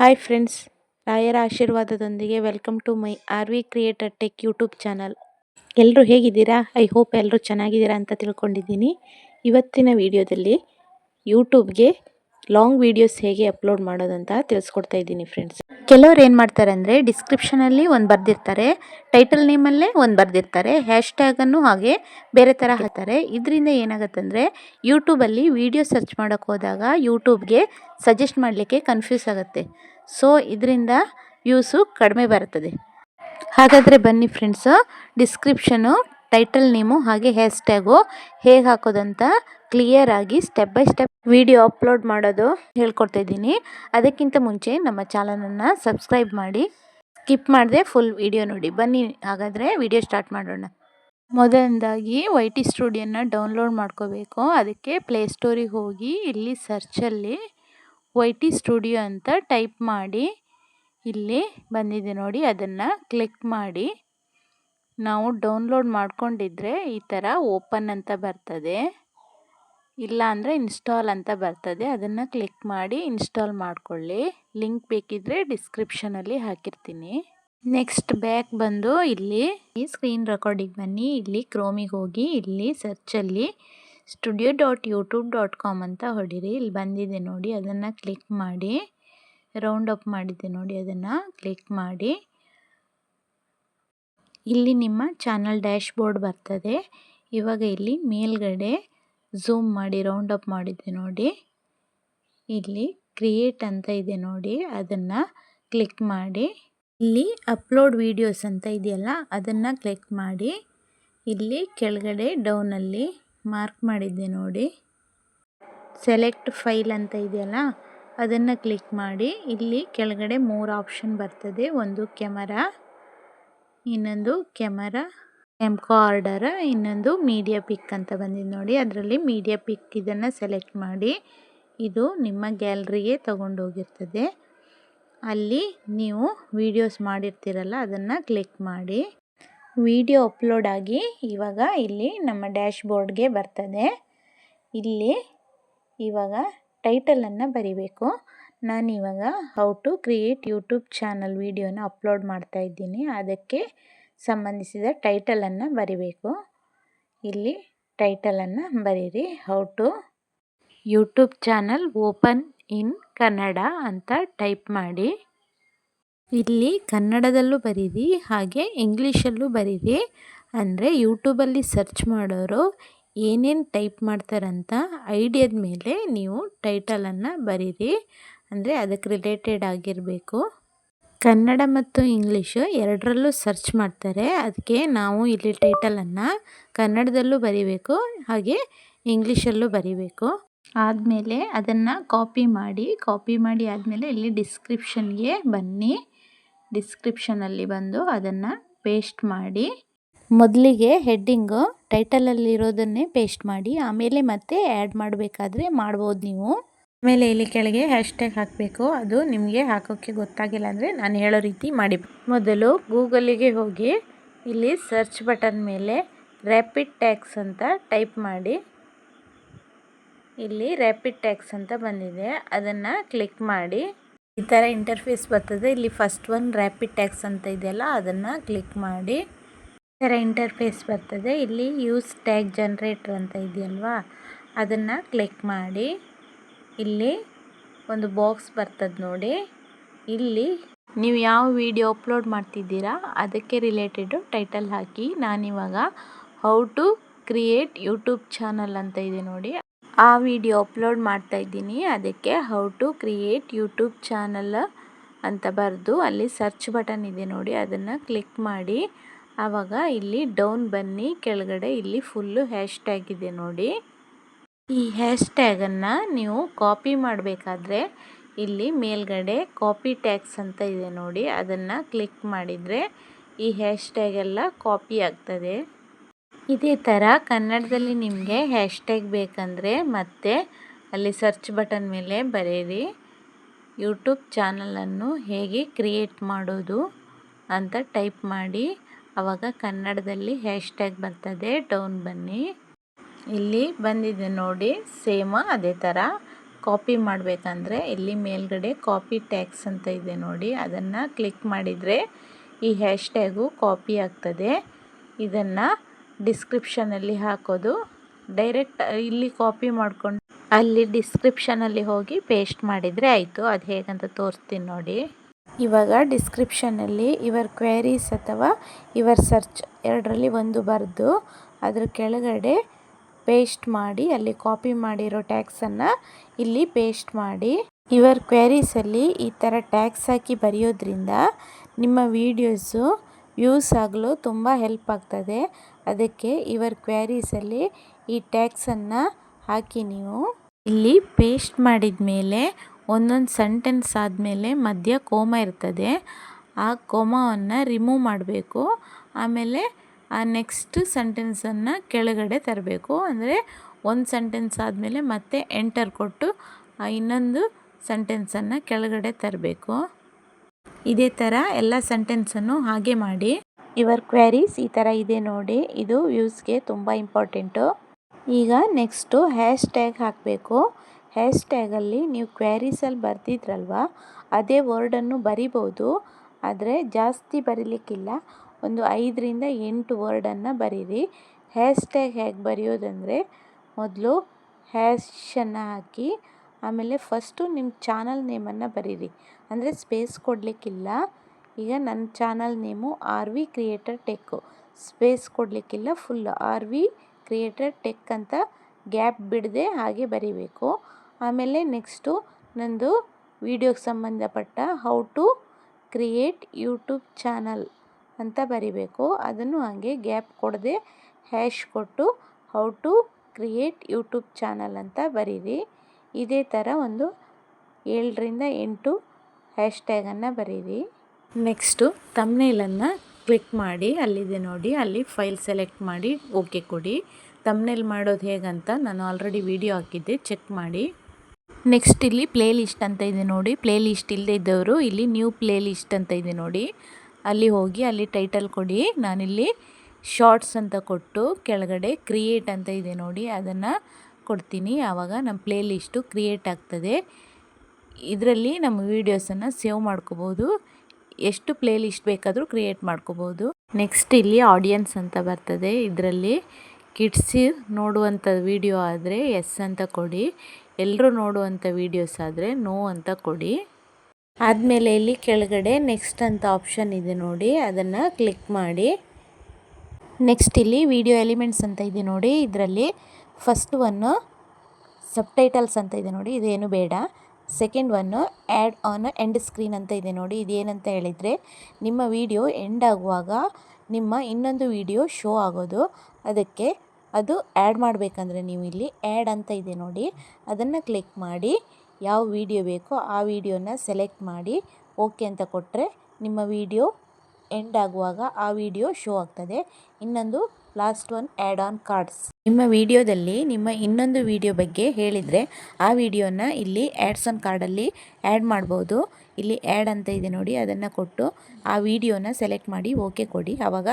Hi friends ರಾಯರ ಆಶೀರ್ವಾದದೊಂದಿಗೆ welcome to my R V creator tech YouTube channel ಎಲ್ಲರೂ ಹೇಗಿದ್ದೀರಾ? I hope ಎಲ್ಲರೂ ಚೆನ್ನಾಗಿದ್ದೀರಾ ಅಂತ ತಿಳ್ಕೊಂಡಿದ್ದೀನಿ. ಇವತ್ತಿನ ವಿಡಿಯೋದಲ್ಲಿ ಯೂಟ್ಯೂಬ್ಗೆ ಲಾಂಗ್ ವೀಡಿಯೋಸ್ ಹೇಗೆ ಅಪ್ಲೋಡ್ ಮಾಡೋದಂತ ತಿಳಿಸ್ಕೊಡ್ತಾ ಇದ್ದೀನಿ ಫ್ರೆಂಡ್ಸ್ ಕೆಲವ್ರು ಏನು ಮಾಡ್ತಾರೆ ಅಂದರೆ ಡಿಸ್ಕ್ರಿಪ್ಷನಲ್ಲಿ ಒಂದು ಬರೆದಿರ್ತಾರೆ ಟೈಟಲ್ ನೇಮಲ್ಲೇ ಒಂದು ಬರೆದಿರ್ತಾರೆ ಹ್ಯಾಶ್ ಟ್ಯಾಗನ್ನು ಹಾಗೆ ಬೇರೆ ಥರ ಹಾಕ್ತಾರೆ. ಇದರಿಂದ ಏನಾಗುತ್ತೆ ಅಂದರೆ ಯೂಟ್ಯೂಬಲ್ಲಿ ವೀಡಿಯೋ ಸರ್ಚ್ ಮಾಡೋಕ್ಕೆ ಹೋದಾಗ ಯೂಟ್ಯೂಬ್ಗೆ ಸಜೆಸ್ಟ್ ಮಾಡಲಿಕ್ಕೆ ಕನ್ಫ್ಯೂಸ್ ಆಗುತ್ತೆ. ಸೊ ಇದರಿಂದ ವ್ಯೂಸು ಕಡಿಮೆ ಬರುತ್ತದೆ. ಹಾಗಾದರೆ ಬನ್ನಿ ಫ್ರೆಂಡ್ಸು ಡಿಸ್ಕ್ರಿಪ್ಷನು ಟೈಟಲ್ ನೇಮು ಹಾಗೆ ಹೇರ್ ಸ್ಟ್ಯಾಗು ಹೇಗೆ ಹಾಕೋದಂತ ಕ್ಲಿಯರ್ ಆಗಿ step by step video upload ಮಾಡೋದು ಹೇಳ್ಕೊಡ್ತಾ ಇದ್ದೀನಿ. ಅದಕ್ಕಿಂತ ಮುಂಚೆ ನಮ್ಮ ಚಾನಲನ್ನು ಸಬ್ಸ್ಕ್ರೈಬ್ ಮಾಡಿ. ಸ್ಕಿಪ್ ಮಾಡದೆ ಫುಲ್ ವಿಡಿಯೋ ನೋಡಿ. ಬನ್ನಿ ಹಾಗಾದರೆ ವಿಡಿಯೋ ಸ್ಟಾರ್ಟ್ ಮಾಡೋಣ. ಮೊದಲನೇದಾಗಿ ವೈ ಟಿ ಸ್ಟುಡಿಯೋನ ಡೌನ್ಲೋಡ್ ಮಾಡ್ಕೋಬೇಕು. ಅದಕ್ಕೆ ಪ್ಲೇಸ್ಟೋರಿಗೆ ಹೋಗಿ ಇಲ್ಲಿ ಸರ್ಚಲ್ಲಿ ವೈ ಟಿ ಸ್ಟುಡಿಯೋ ಅಂತ ಟೈಪ್ ಮಾಡಿ. ಇಲ್ಲಿ ಬಂದಿದೆ ನೋಡಿ. ಅದನ್ನು ಕ್ಲಿಕ್ ಮಾಡಿ. ನಾವು ಡೌನ್ಲೋಡ್ ಮಾಡ್ಕೊಂಡಿದ್ರೆ ಈ ಥರ ಓಪನ್ ಅಂತ ಬರ್ತದೆ. ಇಲ್ಲ ಅಂದರೆ ಇನ್ಸ್ಟಾಲ್ ಅಂತ ಬರ್ತದೆ. ಅದನ್ನು ಕ್ಲಿಕ್ ಮಾಡಿ ಇನ್ಸ್ಟಾಲ್ ಮಾಡಿಕೊಳ್ಳಿ. ಲಿಂಕ್ ಬೇಕಿದ್ದರೆ ಡಿಸ್ಕ್ರಿಪ್ಷನಲ್ಲಿ ಹಾಕಿರ್ತೀನಿ. ನೆಕ್ಸ್ಟ್ ಬ್ಯಾಕ್ ಬಂದು ಇಲ್ಲಿ ಈ ಸ್ಕ್ರೀನ್ ರೆಕಾರ್ಡಿಗೆ ಬನ್ನಿ. ಇಲ್ಲಿ ಕ್ರೋಮಿಗೆ ಹೋಗಿ ಇಲ್ಲಿ ಸರ್ಚಲ್ಲಿ studio dot YouTube dot com ಅಂತ ಹೊಡಿರಿ. ಇಲ್ಲಿ ಬಂದಿದೆ ನೋಡಿ. ಅದನ್ನು ಕ್ಲಿಕ್ ಮಾಡಿ ರೌಂಡ್ ಅಪ್ ಮಾಡಿದ್ದೆ ನೋಡಿ. ಅದನ್ನು ಕ್ಲಿಕ್ ಮಾಡಿ ಇಲ್ಲಿ ನಿಮ್ಮ ಚಾನಲ್ ಡ್ಯಾಶ್ ಬೋರ್ಡ್ ಬರ್ತದೆ. ಇವಾಗ ಇಲ್ಲಿ ಮೇಲ್ಗಡೆ ಝೂಮ್ ಮಾಡಿ, ರೌಂಡ್ ಅಪ್ ಮಾಡಿದ್ದೆ ನೋಡಿ. ಇಲ್ಲಿ ಕ್ರಿಯೇಟ್ ಅಂತ ಇದೆ ನೋಡಿ, ಅದನ್ನು ಕ್ಲಿಕ್ ಮಾಡಿ. ಇಲ್ಲಿ ಅಪ್ಲೋಡ್ ವೀಡಿಯೋಸ್ ಅಂತ ಇದೆಯಲ್ಲ, ಅದನ್ನು ಕ್ಲಿಕ್ ಮಾಡಿ. ಇಲ್ಲಿ ಕೆಳಗಡೆ ಡೌನಲ್ಲಿ ಮಾರ್ಕ್ ಮಾಡಿದ್ದೆ ನೋಡಿ. ಸೆಲೆಕ್ಟ್ ಫೈಲ್ ಅಂತ ಇದೆಯಲ್ಲ, ಅದನ್ನು ಕ್ಲಿಕ್ ಮಾಡಿ. ಇಲ್ಲಿ ಕೆಳಗಡೆ ಮೂರು ಆಪ್ಷನ್ ಬರ್ತದೆ, ಒಂದು ಕ್ಯಾಮರಾ ಇನ್ನೊಂದು ಕ್ಯಾಮರಾ ಎಂಕಾರ್ಡರ ಇನ್ನೊಂದು ಮೀಡಿಯಾ ಪಿಕ್ ಅಂತ ಬಂದಿದೆ ನೋಡಿ. ಅದರಲ್ಲಿ ಮೀಡಿಯಾ ಪಿಕ್ ಇದನ್ನು ಸೆಲೆಕ್ಟ್ ಮಾಡಿ ಇದು ನಿಮ್ಮ ಗ್ಯಾಲ್ರಿಗೆ ತಗೊಂಡೋಗಿರ್ತದೆ. ಅಲ್ಲಿ ನೀವು ವಿಡಿಯೋಸ್ ಮಾಡಿರ್ತೀರಲ್ಲ, ಅದನ್ನು ಕ್ಲಿಕ್ ಮಾಡಿ. ವಿಡಿಯೋ ಅಪ್ಲೋಡ್ ಆಗಿ ಇವಾಗ ಇಲ್ಲಿ ನಮ್ಮ ಡ್ಯಾಶ್ ಬೋರ್ಡ್ಗೆ ಬರ್ತದೆ. ಇಲ್ಲಿ ಇವಾಗ ಟೈಟಲನ್ನು ಬರಿಬೇಕು. ನಾನಿವಾಗ how to create YouTube channel ವೀಡಿಯೋನ ಅಪ್ಲೋಡ್ ಮಾಡ್ತಾ ಇದ್ದೀನಿ. ಅದಕ್ಕೆ ಸಂಬಂಧಿಸಿದ ಟೈಟಲನ್ನು ಬರಿಬೇಕು. ಇಲ್ಲಿ ಟೈಟಲನ್ನು ಬರೀರಿ. How to YouTube channel open in Kannada ಅಂತ ಟೈಪ್ ಮಾಡಿ. ಇಲ್ಲಿ ಕನ್ನಡದಲ್ಲೂ ಬರೀರಿ, ಹಾಗೆ ಇಂಗ್ಲೀಷಲ್ಲೂ ಬರೀರಿ. ಅಂದರೆ ಯೂಟ್ಯೂಬಲ್ಲಿ ಸರ್ಚ್ ಮಾಡೋರು ಏನೇನು ಟೈಪ್ ಮಾಡ್ತಾರಂತ ಐಡಿಯಾದ ಮೇಲೆ ನೀವು ಟೈಟಲನ್ನು ಬರೀರಿ. ಅಂದರೆ ಅದಕ್ಕೆ ರಿಲೇಟೆಡ್ ಆಗಿರಬೇಕು. ಕನ್ನಡ ಮತ್ತು ಇಂಗ್ಲೀಷು ಎರಡರಲ್ಲೂ ಸರ್ಚ್ ಮಾಡ್ತಾರೆ. ಅದಕ್ಕೆ ನಾವು ಇಲ್ಲಿ ಟೈಟಲನ್ನು ಕನ್ನಡದಲ್ಲೂ ಬರಿಬೇಕು, ಹಾಗೆ ಇಂಗ್ಲೀಷಲ್ಲೂ ಬರಿಬೇಕು. ಆದಮೇಲೆ ಅದನ್ನು ಕಾಪಿ ಮಾಡಿ ಕಾಪಿ ಮಾಡಿ ಆದಮೇಲೆ ಇಲ್ಲಿ ಡಿಸ್ಕ್ರಿಪ್ಷನ್ಗೆ ಬನ್ನಿ. ಡಿಸ್ಕ್ರಿಪ್ಷನಲ್ಲಿ ಬಂದು ಅದನ್ನು ಪೇಸ್ಟ್ ಮಾಡಿ. ಮೊದಲಿಗೆ ಹೆಡ್ಡಿಂಗು ಟೈಟಲಲ್ಲಿರೋದನ್ನೇ ಪೇಸ್ಟ್ ಮಾಡಿ, ಆಮೇಲೆ ಮತ್ತೆ ಆ್ಯಡ್ ಮಾಡಬೇಕಾದ್ರೆ ಮಾಡ್ಬೋದು ನೀವು. ಆಮೇಲೆ ಇಲ್ಲಿ ಕೆಳಗೆ ಹ್ಯಾಶ್ಟ್ಯಾಗ್ ಹಾಕಬೇಕು. ಅದು ನಿಮಗೆ ಹಾಕೋಕ್ಕೆ ಗೊತ್ತಾಗಿಲ್ಲ ಅಂದರೆ ನಾನು ಹೇಳೋ ರೀತಿ ಮಾಡಿ ಮೊದಲು ಗೂಗಲಿಗೆ ಹೋಗಿ ಇಲ್ಲಿ ಸರ್ಚ್ ಬಟನ್ ಮೇಲೆ ರ್ಯಾಪಿಡ್ ಟ್ಯಾಕ್ಸ್ ಅಂತ ಟೈಪ್ ಮಾಡಿ. ಇಲ್ಲಿ ರ್ಯಾಪಿಡ್ ಟ್ಯಾಕ್ಸ್ ಅಂತ ಬಂದಿದೆ. ಅದನ್ನು ಕ್ಲಿಕ್ ಮಾಡಿ. ಈ ಥರ ಇಂಟರ್ಫೇಸ್ ಬರ್ತದೆ. ಇಲ್ಲಿ ಫಸ್ಟ್ ಒನ್ ರ್ಯಾಪಿಡ್ ಟ್ಯಾಕ್ಸ್ ಅಂತ ಇದೆಯಲ್ಲ, ಅದನ್ನು ಕ್ಲಿಕ್ ಮಾಡಿ. ಈ ಥರ ಇಂಟರ್ಫೇಸ್ ಬರ್ತದೆ. ಇಲ್ಲಿ ಯೂಸ್ ಟ್ಯಾಗ್ ಜನ್ರೇಟ್ರ್ ಅಂತ ಇದೆಯಲ್ವಾ, ಅದನ್ನು ಕ್ಲಿಕ್ ಮಾಡಿ. ಇಲ್ಲಿ ಒಂದು ಬಾಕ್ಸ್ ಬರ್ತದೆ ನೋಡಿ. ಇಲ್ಲಿ ನೀವು ಯಾವ ವಿಡಿಯೋ ಅಪ್ಲೋಡ್ ಮಾಡ್ತಿದ್ದೀರಾ ಅದಕ್ಕೆ ರಿಲೇಟೆಡು ಟೈಟಲ್ ಹಾಕಿ. ನಾನಿವಾಗ how to create YouTube channel ಅಂತ ಇದೆ ನೋಡಿ. ಆ ವಿಡಿಯೋ ಅಪ್ಲೋಡ್ ಮಾಡ್ತಾ ಇದ್ದೀನಿ. ಅದಕ್ಕೆ how to create YouTube channel ಅಂತ ಬರೆದು ಅಲ್ಲಿ ಸರ್ಚ್ ಬಟನ್ ಇದೆ ನೋಡಿ, ಅದನ್ನು ಕ್ಲಿಕ್ ಮಾಡಿ. ಆವಾಗ ಇಲ್ಲಿ ಡೌನ್ ಬನ್ನಿ. ಕೆಳಗಡೆ ಇಲ್ಲಿ ಫುಲ್ಲು ಹ್ಯಾಶ್ ಇದೆ ನೋಡಿ. ಈ ಹ್ಯಾಶ್ ಟ್ಯಾಗನ್ನು ನೀವು ಕಾಪಿ ಮಾಡಬೇಕಾದ್ರೆ ಇಲ್ಲಿ ಮೇಲ್ಗಡೆ ಕಾಪಿ ಟ್ಯಾಗ್ಸ್ ಅಂತ ಇದೆ ನೋಡಿ, ಅದನ್ನು ಕ್ಲಿಕ್ ಮಾಡಿದರೆ ಈ ಹ್ಯಾಶ್ ಟ್ಯಾಗ್ ಎಲ್ಲ ಕಾಪಿ ಆಗ್ತದೆ. ಇದೇ ಥರ ಕನ್ನಡದಲ್ಲಿ ನಿಮಗೆ ಹ್ಯಾಶ್ ಟ್ಯಾಗ್ ಬೇಕಂದರೆ ಮತ್ತೆ ಅಲ್ಲಿ ಸರ್ಚ್ ಬಟನ್ ಮೇಲೆ ಬರೆಯಿರಿ. ಯೂಟ್ಯೂಬ್ ಚಾನಲನ್ನು ಹೇಗೆ ಕ್ರಿಯೇಟ್ ಮಾಡೋದು ಅಂತ ಟೈಪ್ ಮಾಡಿ. ಆವಾಗ ಕನ್ನಡದಲ್ಲಿ ಹ್ಯಾಶ್ ಟ್ಯಾಗ್ ಬರ್ತದೆ, ಡೌನ್ ಬನ್ನಿ. ಇಲ್ಲಿ ಬಂದಿದೆ ನೋಡಿ, ಸೇಮ್ ಅದೇ ಥರ ಕಾಪಿ ಮಾಡಬೇಕಂದ್ರೆ ಇಲ್ಲಿ ಮೇಲ್ಗಡೆ ಕಾಪಿ ಟ್ಯಾಕ್ಸ್ ಅಂತ ಇದೆ ನೋಡಿ. ಅದನ್ನು ಕ್ಲಿಕ್ ಮಾಡಿದರೆ ಈ ಹ್ಯಾಶ್ ಟ್ಯಾಗು ಕಾಪಿ ಆಗ್ತದೆ. ಇದನ್ನು ಡಿಸ್ಕ್ರಿಪ್ಷನಲ್ಲಿ ಹಾಕೋದು. ಡೈರೆಕ್ಟ್ ಇಲ್ಲಿ ಕಾಪಿ ಮಾಡ್ಕೊಂಡು ಅಲ್ಲಿ ಡಿಸ್ಕ್ರಿಪ್ಷನಲ್ಲಿ ಹೋಗಿ ಪೇಸ್ಟ್ ಮಾಡಿದರೆ ಆಯಿತು. ಅದು ಹೇಗಂತ ತೋರಿಸ್ತೀನಿ ನೋಡಿ. ಇವಾಗ ಡಿಸ್ಕ್ರಿಪ್ಷನಲ್ಲಿ ಇವರ್ ಕ್ವೆರೀಸ್ ಅಥವಾ ಇವರ್ ಸರ್ಚ್ ಎರಡರಲ್ಲಿ ಒಂದು ಬರೆದು ಅದರ ಕೆಳಗಡೆ ಪೇಸ್ಟ್ ಮಾಡಿ, ಅಲ್ಲಿ ಕಾಪಿ ಮಾಡಿರೋ ಟ್ಯಾಕ್ಸನ್ನು ಇಲ್ಲಿ ಪೇಸ್ಟ್ ಮಾಡಿ. ಇವರ್ ಕ್ವೆರೀಸಲ್ಲಿ ಈ ಥರ ಟ್ಯಾಕ್ಸ್ ಹಾಕಿ ಬರೆಯೋದ್ರಿಂದ ನಿಮ್ಮ ವೀಡಿಯೋಸು ವ್ಯೂಸ್ ಆಗಲು ತುಂಬ ಹೆಲ್ಪ್ ಆಗ್ತದೆ. ಅದಕ್ಕೆ ಇವರ್ ಕ್ವೆರೀಸಲ್ಲಿ ಈ ಟ್ಯಾಕ್ಸನ್ನು ಹಾಕಿ ನೀವು. ಇಲ್ಲಿ ಪೇಸ್ಟ್ ಮಾಡಿದ ಮೇಲೆ ಒಂದೊಂದು ಸೆಂಟೆನ್ಸ್ ಆದಮೇಲೆ ಮಧ್ಯ ಕೋಮ ಇರ್ತದೆ. ಆ ಕೋಮವನ್ನು ರಿಮೂವ್ ಮಾಡಬೇಕು. ಆಮೇಲೆ ಆ ನೆಕ್ಸ್ಟ್ ಸೆಂಟೆನ್ಸನ್ನು ಕೆಳಗಡೆ ತರಬೇಕು. ಅಂದರೆ ಒಂದು ಸೆಂಟೆನ್ಸ್ ಆದಮೇಲೆ ಮತ್ತೆ ಎಂಟರ್ ಕೊಟ್ಟು ಇನ್ನೊಂದು ಸೆಂಟೆನ್ಸನ್ನು ಕೆಳಗಡೆ ತರಬೇಕು. ಇದೇ ಥರ ಎಲ್ಲ ಸೆಂಟೆನ್ಸನ್ನು ಹಾಗೆ ಮಾಡಿ. ಇವರ್ ಕ್ವೆರೀಸ್ ಈ ಥರ ಇದೆ ನೋಡಿ. ಇದು ವ್ಯೂಸ್ಗೆ ತುಂಬ ಇಂಪಾರ್ಟೆಂಟು ಈಗ ನೆಕ್ಸ್ಟು ಹ್ಯಾಶ್ ಟ್ಯಾಗ್ ಹಾಕಬೇಕು. ಹ್ಯಾಶ್ ಟ್ಯಾಗಲ್ಲಿ ನೀವು ಕ್ವ್ಯಾರೀಸಲ್ಲಿ ಬರ್ದಿದ್ರಲ್ವ, ಅದೇ ವರ್ಡನ್ನು ಬರಿಬೋದು. ಆದರೆ ಜಾಸ್ತಿ ಬರೀಲಿಕ್ಕಿಲ್ಲ. ಒಂದು ಐದರಿಂದ ಎಂಟು ವರ್ಡನ್ನು ಬರೀರಿ. ಹ್ಯಾಶ್ ಟ್ಯಾಗ್ ಹೇಗೆ ಬರೆಯೋದಂದರೆ ಮೊದಲು ಹ್ಯಾಶನ್ನು ಹಾಕಿ, ಆಮೇಲೆ ಫಸ್ಟು ನಿಮ್ಮ ಚಾನಲ್ ನೇಮನ್ನು ಬರೀರಿ. ಅಂದರೆ ಸ್ಪೇಸ್ ಕೊಡಲಿಕ್ಕಿಲ್ಲ. ಈಗ ನನ್ನ channel name R V creator tech. Space ಕೊಡಲಿಕ್ಕಿಲ್ಲ, full R V creator tech ಅಂತ ಗ್ಯಾಪ್ ಬಿಡದೆ ಹಾಗೆ ಬರೀಬೇಕು. ಆಮೇಲೆ ನೆಕ್ಸ್ಟು ನಂದು ವಿಡಿಯೋಗೆ ಸಂಬಂಧಪಟ್ಟ how to create YouTube channel. ಅಂತ ಬರಿಬೇಕು. ಅದನ್ನು ಹಾಗೆ ಗ್ಯಾಪ್ ಕೊಡದೆ ಹ್ಯಾಶ್ ಕೊಟ್ಟು how to create YouTube channel ಅಂತ ಬರೀರಿ. ಇದೇ ಥರ ಒಂದು ಏಳರಿಂದ ಎಂಟು ಹ್ಯಾಶ್ ಟ್ಯಾಗನ್ನು ಬರೀರಿ. ನೆಕ್ಸ್ಟು ತಮ್ನೇಲನ್ನು ಕ್ಲಿಕ್ ಮಾಡಿ, ಅಲ್ಲಿದೆ ನೋಡಿ, ಅಲ್ಲಿ ಫೈಲ್ ಸೆಲೆಕ್ಟ್ ಮಾಡಿ, ಓಕೆ ಕೊಡಿ. ತಮ್ನೇಲ್ ಮಾಡೋದು ಹೇಗಂತ ನಾನು ಆಲ್ರೆಡಿ ವಿಡಿಯೋ ಹಾಕಿದ್ದೆ, ಚೆಕ್ ಮಾಡಿ. ನೆಕ್ಸ್ಟ್ ಇಲ್ಲಿ ಪ್ಲೇ ಲಿಸ್ಟ್ ಅಂತ ಇದೆ ನೋಡಿ. ಪ್ಲೇ ಲಿಸ್ಟ್ ಇಲ್ಲದೆ ಇದ್ದವರು ಇಲ್ಲಿ ನ್ಯೂ ಪ್ಲೇ ಲಿಸ್ಟ್ ಅಂತ ಇದೆ ನೋಡಿ. ಅಲ್ಲಿ ಹೋಗಿ ಅಲ್ಲಿ ಟೈಟಲ್ ಕೊಡಿ. ನಾನಿಲ್ಲಿ ಶಾರ್ಟ್ಸ್ ಅಂತ ಕೊಟ್ಟು ಕೆಳಗಡೆ ಕ್ರಿಯೇಟ್ ಅಂತ ಇದೆ ನೋಡಿ, ಅದನ್ನು ಕೊಡ್ತೀನಿ. ಆವಾಗ ನಮ್ಮ ಪ್ಲೇ ಲಿಸ್ಟು ಕ್ರಿಯೇಟ್ ಆಗ್ತದೆ. ಇದರಲ್ಲಿ ನಮ್ಮ ವೀಡಿಯೋಸನ್ನು ಸೇವ್ ಮಾಡ್ಕೋಬೋದು. ಎಷ್ಟು ಪ್ಲೇ ಲಿಸ್ಟ್ ಬೇಕಾದರೂ ಕ್ರಿಯೇಟ್ ಮಾಡ್ಕೋಬೋದು. ನೆಕ್ಸ್ಟ್ ಇಲ್ಲಿ ಆಡಿಯನ್ಸ್ ಅಂತ ಬರ್ತದೆ. ಇದರಲ್ಲಿ ಕಿಡ್ಸ್ ನೋಡುವಂಥ ವೀಡಿಯೋ ಆದರೆ ಎಸ್ ಅಂತ ಕೊಡಿ. ಎಲ್ಲರೂ ನೋಡುವಂಥ ವೀಡಿಯೋಸ್ ಆದರೆ ನೋ ಅಂತ ಕೊಡಿ. ಆದಮೇಲೆ ಇಲ್ಲಿ ಕೆಳಗಡೆ ನೆಕ್ಸ್ಟ್ ಅಂತ ಆಪ್ಷನ್ ಇದೆ ನೋಡಿ, ಅದನ್ನು ಕ್ಲಿಕ್ ಮಾಡಿ. ನೆಕ್ಸ್ಟ್ ಇಲ್ಲಿ ವಿಡಿಯೋ ಎಲಿಮೆಂಟ್ಸ್ ಅಂತ ಇದೆ ನೋಡಿ, ಇದರಲ್ಲಿ ಫಸ್ಟ್ ಒನ್ನು ಸಬ್ಟೈಟಲ್ಸ್ ಅಂತ ಇದೆ ನೋಡಿ, ಇದೇನು ಬೇಡ. Second one add on end screen ಅಂತ ಇದೆ ನೋಡಿ, ಇದೇನಂತ ಹೇಳಿದರೆ, ನಿಮ್ಮ ವಿಡಿಯೋ ಎಂಡ್ ಆಗುವಾಗ ನಿಮ್ಮ ಇನ್ನೊಂದು ವಿಡಿಯೋ ಶೋ ಆಗೋದು. ಅದಕ್ಕೆ ಅದು ಆ್ಯಡ್ ಮಾಡಬೇಕಂದ್ರೆ ನೀವು ಇಲ್ಲಿ ಆ್ಯಡ್ ಅಂತ ಇದೆ ನೋಡಿ, ಅದನ್ನು ಕ್ಲಿಕ್ ಮಾಡಿ. ಯಾವ ವಿಡಿಯೋ ಬೇಕೋ ಆ ವಿಡಿಯೋನ ಸೆಲೆಕ್ಟ್ ಮಾಡಿ ಓಕೆ ಅಂತ ಕೊಟ್ಟರೆ ನಿಮ್ಮ ವಿಡಿಯೋ ಎಂಡ್ ಆಗುವಾಗ ಆ ವಿಡಿಯೋ ಶೋ ಆಗ್ತದೆ. ಇನ್ನೊಂದು last one add on cards ನಿಮ್ಮ ವಿಡಿಯೋದಲ್ಲಿ ನಿಮ್ಮ ಇನ್ನೊಂದು ವಿಡಿಯೋ ಬಗ್ಗೆ ಹೇಳಿದರೆ ಆ ವಿಡಿಯೋನ ಇಲ್ಲಿ ಆ್ಯಡ್ಸ್ ಆನ್ ಕಾರ್ಡಲ್ಲಿ ಆ್ಯಡ್ ಮಾಡ್ಬೋದು. ಇಲ್ಲಿ ಆ್ಯಡ್ ಅಂತ ಇದೆ ನೋಡಿ, ಅದನ್ನು ಕೊಟ್ಟು ಆ ವಿಡಿಯೋನ ಸೆಲೆಕ್ಟ್ ಮಾಡಿ ಓಕೆ ಕೊಡಿ. ಆವಾಗ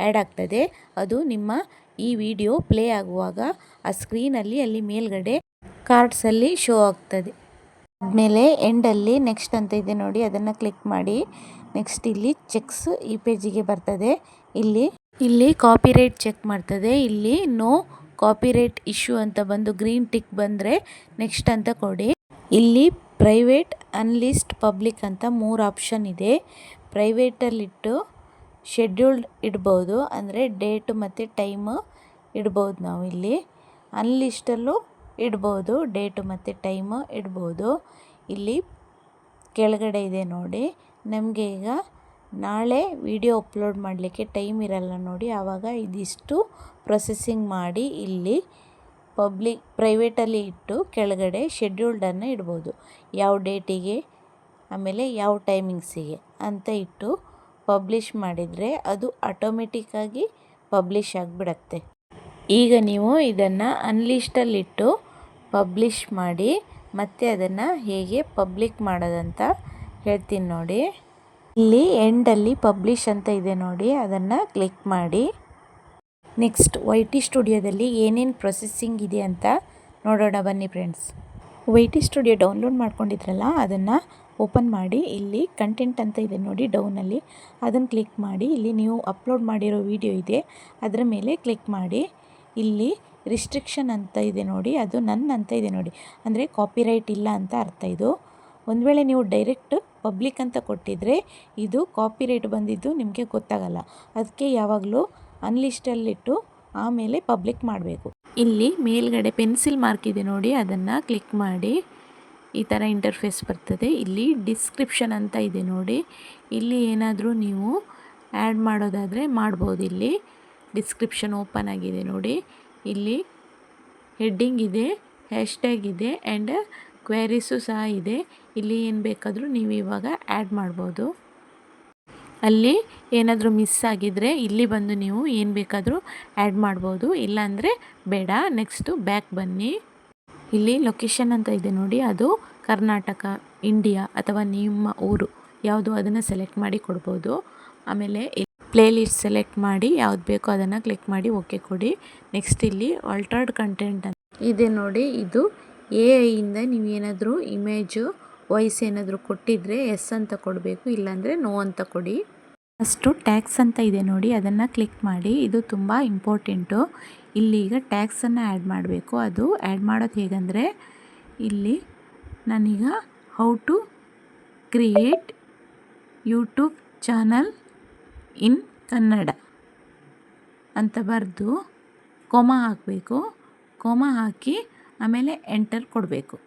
ಆ್ಯಡ್ ಆಗ್ತದೆ. ಅದು ನಿಮ್ಮ ಈ ವಿಡಿಯೋ ಪ್ಲೇ ಆಗುವಾಗ ಆ ಸ್ಕ್ರೀನಲ್ಲಿ ಅಲ್ಲಿ ಮೇಲ್ಗಡೆ ಕಾರ್ಡ್ಸಲ್ಲಿ ಶೋ ಆಗ್ತದೆ. ಆದಮೇಲೆ ಎಂಡಲ್ಲಿ ನೆಕ್ಸ್ಟ್ ಅಂತ ಇದೆ ನೋಡಿ, ಅದನ್ನು ಕ್ಲಿಕ್ ಮಾಡಿ ನೆಕ್ಸ್ಟ್ ಇಲ್ಲಿ ಚೆಕ್ಸ್ ಈ ಪೇಜಿಗೆ ಬರ್ತದೆ. ಇಲ್ಲಿ ಇಲ್ಲಿ ಕಾಪಿರೈಟ್ ಚೆಕ್ ಮಾಡ್ತದೆ. ಇಲ್ಲಿ ನೋ ಕಾಪಿರೈಟ್ ಇಶ್ಯೂ ಅಂತ ಬಂದು ಗ್ರೀನ್ ಟಿಕ್ ಬಂದರೆ ನೆಕ್ಸ್ಟ್ ಅಂತ ಕೊಡಿ. ಇಲ್ಲಿ ಪ್ರೈವೇಟ್ ಅನ್ಲಿಸ್ಟ್ ಪಬ್ಲಿಕ್ ಅಂತ ಮೂರು ಆಪ್ಷನ್ ಇದೆ. ಪ್ರೈವೇಟಲ್ಲಿಟ್ಟು ಶೆಡ್ಯೂಲ್ಡ್ ಇಡ್ಬೋದು. ಅಂದರೆ ಡೇಟು ಮತ್ತು ಟೈಮು ಇಡ್ಬೋದು ನಾವು ಇಲ್ಲಿ ಅನ್ಲಿಸ್ಟಲ್ಲೂ ಇಡ್ಬೋದು ಡೇಟು ಮತ್ತು ಟೈಮು ಇಡ್ಬೋದು. ಇಲ್ಲಿ ಕೆಳಗಡೆ ಇದೆ ನೋಡಿ. ನಮಗೆ ಈಗ ನಾಳೆ ವಿಡಿಯೋ ಅಪ್ಲೋಡ್ ಮಾಡಲಿಕ್ಕೆ ಟೈಮ್ ಇರಲ್ಲ ನೋಡಿ. ಆವಾಗ ಇದಿಷ್ಟು ಪ್ರೊಸೆಸಿಂಗ್ ಮಾಡಿ ಇಲ್ಲಿ ಪಬ್ಲಿಕ್ ಪ್ರೈವೇಟಲ್ಲಿ ಇಟ್ಟು ಕೆಳಗಡೆ ಶೆಡ್ಯೂಲ್ಡನ್ನು ಇಡ್ಬೋದು. ಯಾವ ಡೇಟಿಗೆ ಆಮೇಲೆ ಯಾವ ಟೈಮಿಂಗ್ಸಿಗೆ ಅಂತ ಇಟ್ಟು ಪಬ್ಲಿಷ್ ಮಾಡಿದರೆ ಅದು ಆಟೋಮೆಟಿಕ್ಕಾಗಿ ಪಬ್ಲಿಷ್ ಆಗಿಬಿಡತ್ತೆ. ಈಗ ನೀವು ಇದನ್ನು ಅನ್ಲಿಸ್ಟಲ್ಲಿಟ್ಟು ಪಬ್ಲಿಷ್ ಮಾಡಿ, ಮತ್ತೆ ಅದನ್ನು ಹೇಗೆ ಪಬ್ಲಿಕ್ ಮಾಡೋದಂತ ಹೇಳ್ತೀನಿ ನೋಡಿ. ಇಲ್ಲಿ ಎಂಡಲ್ಲಿ ಪಬ್ಲಿಷ್ ಅಂತ ಇದೆ ನೋಡಿ, ಅದನ್ನು ಕ್ಲಿಕ್ ಮಾಡಿ. ನೆಕ್ಸ್ಟ್ ವೈ ಟಿ ಸ್ಟುಡಿಯೋದಲ್ಲಿ ಏನೇನು ಪ್ರೊಸೆಸಿಂಗ್ ಇದೆ ಅಂತ ನೋಡೋಣ ಬನ್ನಿ friends Y T studio download ಮಾಡ್ಕೊಂಡಿದ್ರಲ್ಲ, ಅದನ್ನು ಓಪನ್ ಮಾಡಿ. ಇಲ್ಲಿ ಕಂಟೆಂಟ್ ಅಂತ ಇದೆ ನೋಡಿ ಡೌನಲ್ಲಿ ಅದನ್ನು ಕ್ಲಿಕ್ ಮಾಡಿ. ಇಲ್ಲಿ ನೀವು ಅಪ್ಲೋಡ್ ಮಾಡಿರೋ ವಿಡಿಯೋ ಇದೆ, ಅದರ ಮೇಲೆ ಕ್ಲಿಕ್ ಮಾಡಿ. ಇಲ್ಲಿ ರಿಸ್ಟ್ರಿಕ್ಷನ್ ಅಂತ ಇದೆ ನೋಡಿ, ಅದು ನನ್ನ ಅಂತ ಇದೆ ನೋಡಿ. ಅಂದರೆ ಕಾಪಿರೈಟ್ ಇಲ್ಲ ಅಂತ ಅರ್ಥ ಇದು. ಒಂದು ವೇಳೆ ನೀವು ಡೈರೆಕ್ಟ್ ಪಬ್ಲಿಕ್ ಅಂತ ಕೊಟ್ಟಿದ್ರೆ ಇದು ಕಾಪಿರೈಟ್ ಬಂದಿದ್ದು ನಿಮಗೆ ಗೊತ್ತಾಗಲ್ಲ. ಅದಕ್ಕೆ ಯಾವಾಗಲೂ ಅನ್ಲಿಸ್ಟಲ್ಲಿಟ್ಟು ಆಮೇಲೆ ಪಬ್ಲಿಕ್ ಮಾಡಬೇಕು. ಇಲ್ಲಿ ಮೇಲ್ಗಡೆ ಪೆನ್ಸಿಲ್ ಮಾರ್ಕ್ ಇದೆ ನೋಡಿ, ಅದನ್ನು ಕ್ಲಿಕ್ ಮಾಡಿ. ಈ ಥರ ಇಂಟರ್ಫೇಸ್ ಬರ್ತದೆ. ಇಲ್ಲಿ ಡಿಸ್ಕ್ರಿಪ್ಷನ್ ಅಂತ ಇದೆ ನೋಡಿ. ಇಲ್ಲಿ ಏನಾದರೂ ನೀವು ಆ್ಯಡ್ ಮಾಡೋದಾದರೆ ಮಾಡ್ಬೋದು ಇಲ್ಲಿ. ಡಿಸ್ಕ್ರಿಪ್ಷನ್ ಓಪನ್ ಆಗಿದೆ ನೋಡಿ. ಇಲ್ಲಿ ಹೆಡ್ಡಿಂಗ್ ಇದೆ, ಹ್ಯಾಶ್ಟ್ಯಾಗ್ ಇದೆ ಆ್ಯಂಡ್ ಕ್ವೆರೀಸು ಸಹ ಇದೆ. ಇಲ್ಲಿ ಏನು ಬೇಕಾದರೂ ನೀವು ಇವಾಗ ಆ್ಯಡ್ ಮಾಡ್ಬೋದು. ಅಲ್ಲಿ ಏನಾದರೂ ಮಿಸ್ ಆಗಿದ್ದರೆ ಇಲ್ಲಿ ಬಂದು ನೀವು ಏನು ಬೇಕಾದರೂ ಆ್ಯಡ್ ಮಾಡ್ಬೋದು. ಇಲ್ಲಾಂದರೆ ಬೇಡ, ನೆಕ್ಸ್ಟು ಬ್ಯಾಕ್ ಬನ್ನಿ. ಇಲ್ಲಿ ಲೊಕೇಶನ್ ಅಂತ ಇದೆ ನೋಡಿ, ಅದು ಕರ್ನಾಟಕ, ಇಂಡಿಯಾ ಅಥವಾ ನಿಮ್ಮ ಊರು. ಯಾವುದು ಅದನ್ನು ಸೆಲೆಕ್ಟ್ ಮಾಡಿ ಕೊಡ್ಬೋದು. ಆಮೇಲೆ ಪ್ಲೇ ಲಿಸ್ಟ್ ಸೆಲೆಕ್ಟ್ ಮಾಡಿ ಯಾವ್ದು ಬೇಕೋ ಅದನ್ನು ಕ್ಲಿಕ್ ಮಾಡಿ ಓಕೆ ಕೊಡಿ. ನೆಕ್ಸ್ಟ್ ಇಲ್ಲಿ ಆಲ್ಟರ್ಡ್ ಕಂಟೆಂಟ್ ಅಂತ. ಇದೆ ನೋಡಿ, ಇದು ಎ ಐಯಿಂದ ನೀವು ಏನಾದರೂ ಇಮೇಜು ವಾಯ್ಸ್ ಏನಾದರೂ ಕೊಟ್ಟಿದ್ರೆ ಎಸ್ ಅಂತ ಕೊಡಬೇಕು, ಇಲ್ಲಾಂದರೆ ನೋ ಅಂತ ಕೊಡಿ. ಫಸ್ಟು ಟ್ಯಾಕ್ಸ್ ಅಂತ ಇದೆ ನೋಡಿ, ಅದನ್ನು ಕ್ಲಿಕ್ ಮಾಡಿ. ಇದು ತುಂಬ ಇಂಪಾರ್ಟೆಂಟು ಇಲ್ಲಿ ಈಗ ಟ್ಯಾಕ್ಸನ್ನು ಆ್ಯಡ್ ಮಾಡಬೇಕು. ಅದು ಆ್ಯಡ್ ಮಾಡೋದು ಹೇಗಂದರೆ, ಇಲ್ಲಿ ನಾನೀಗ how to create YouTube channel in Kannada. ಅಂತ ಬರೆದು ಕೊಮ ಹಾಕಬೇಕು. ಕೊಮ ಹಾಕಿ ಆಮೇಲೆ ಎಂಟರ್ ಕೊಡಬೇಕು.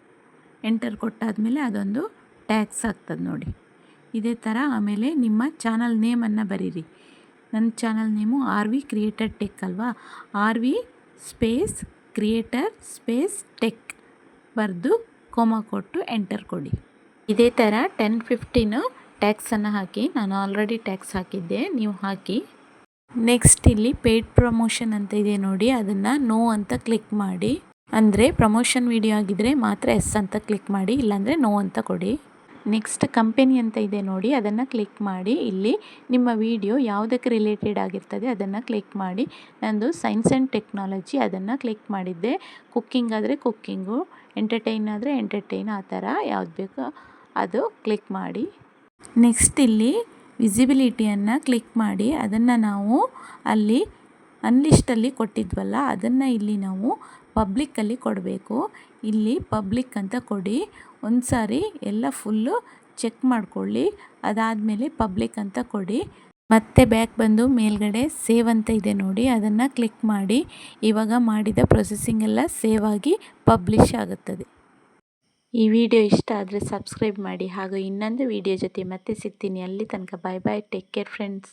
ಎಂಟರ್ ಕೊಟ್ಟಾದಮೇಲೆ ಅದೊಂದು ಟ್ಯಾಕ್ಸ್ ಆಗ್ತದೆ ನೋಡಿ. ಇದೇ ಥರ ಆಮೇಲೆ ನಿಮ್ಮ ಚಾನಲ್ ನೇಮನ್ನು ಬರೀರಿ. ನನ್ನ channel name R V creator tech ಅಲ್ವಾ? R V space creator space tech ಬರೆದು ಕೊಮ ಕೊಟ್ಟು ಎಂಟರ್ ಕೊಡಿ. ಇದೇ ಥರ ಟೆನ್ ಫಿಫ್ಟೀನು ಟ್ಯಾಕ್ಸನ್ನು ಹಾಕಿ, ನಾನು ಆಲ್ರೆಡಿ ಟ್ಯಾಕ್ಸ್ ಹಾಕಿದ್ದೆ, ನೀವು ಹಾಕಿ. ನೆಕ್ಸ್ಟ್ ಇಲ್ಲಿ ಪೇಯ್ಡ್ ಪ್ರಮೋಷನ್ ಅಂತ ಇದೆ ನೋಡಿ, ಅದನ್ನು ನೋ ಅಂತ ಕ್ಲಿಕ್ ಮಾಡಿ. ಅಂದರೆ ಪ್ರಮೋಷನ್ ವಿಡಿಯೋ ಆಗಿದ್ದರೆ ಮಾತ್ರ ಎಸ್ ಅಂತ ಕ್ಲಿಕ್ ಮಾಡಿ, ಇಲ್ಲಾಂದರೆ ನೋ ಅಂತ ಕೊಡಿ. ನೆಕ್ಸ್ಟ್ ಕಂಪೆನಿ ಅಂತ ಇದೆ ನೋಡಿ, ಅದನ್ನು ಕ್ಲಿಕ್ ಮಾಡಿ. ಇಲ್ಲಿ ನಿಮ್ಮ ವಿಡಿಯೋ ಯಾವುದಕ್ಕೆ ರಿಲೇಟೆಡ್ ಆಗಿರ್ತದೆ, ಅದನ್ನು ಕ್ಲಿಕ್ ಮಾಡಿ. ನಂದು ಸೈನ್ಸ್ ಆ್ಯಂಡ್ ಟೆಕ್ನಾಲಜಿ ಅದನ್ನು ಕ್ಲಿಕ್ ಮಾಡಿದ್ದೆ. ಕುಕ್ಕಿಂಗ್ ಆದರೆ ಕುಕ್ಕಿಂಗು, ಎಂಟರ್ಟೈನ್ ಆದರೆ ಎಂಟರ್ಟೈನ್, ಆ ಥರ ಯಾವ್ದು ಬೇಕೋ ಅದು ಕ್ಲಿಕ್ ಮಾಡಿ. ನೆಕ್ಸ್ಟ್ ಇಲ್ಲಿ ವಿಸಿಬಿಲಿಟಿಯನ್ನು ಕ್ಲಿಕ್ ಮಾಡಿ, ಅದನ್ನು ನಾವು ಅಲ್ಲಿ ಅನ್ಲಿಸ್ಟಲ್ಲಿ ಕೊಟ್ಟಿದ್ವಲ್ಲ, ಅದನ್ನು ಇಲ್ಲಿ ನಾವು ಪಬ್ಲಿಕ್ಕಲ್ಲಿ ಕೊಡಬೇಕು. ಇಲ್ಲಿ ಪಬ್ಲಿಕ್ ಅಂತ ಕೊಡಿ. ಒಂದು ಸಾರಿ ಎಲ್ಲ ಫುಲ್ಲು ಚೆಕ್ ಮಾಡ್ಕೊಳ್ಳಿ. ಅದಾದಮೇಲೆ ಪಬ್ಲಿಕ್ ಅಂತ ಕೊಡಿ. ಮತ್ತೆ ಬ್ಯಾಕ್ ಬಂದು ಮೇಲ್ಗಡೆ ಸೇವ್ ಅಂತ ಇದೆ ನೋಡಿ, ಅದನ್ನು ಕ್ಲಿಕ್ ಮಾಡಿ. ಇವಾಗ ಮಾಡಿದ ಪ್ರೊಸೆಸಿಂಗ್ ಎಲ್ಲ ಸೇವ್ ಆಗಿ ಪಬ್ಲಿಷ್ ಆಗುತ್ತದೆ. ಈ ವಿಡಿಯೋ ಇಷ್ಟ ಆದರೆ ಸಬ್ಸ್ಕ್ರೈಬ್ ಮಾಡಿ ಹಾಗೂ ಇನ್ನೊಂದು ವಿಡಿಯೋ ಜೊತೆ ಮತ್ತೆ ಸಿಗ್ತೀನಿ. ಅಲ್ಲಿ ತನಕ bye bye take care friends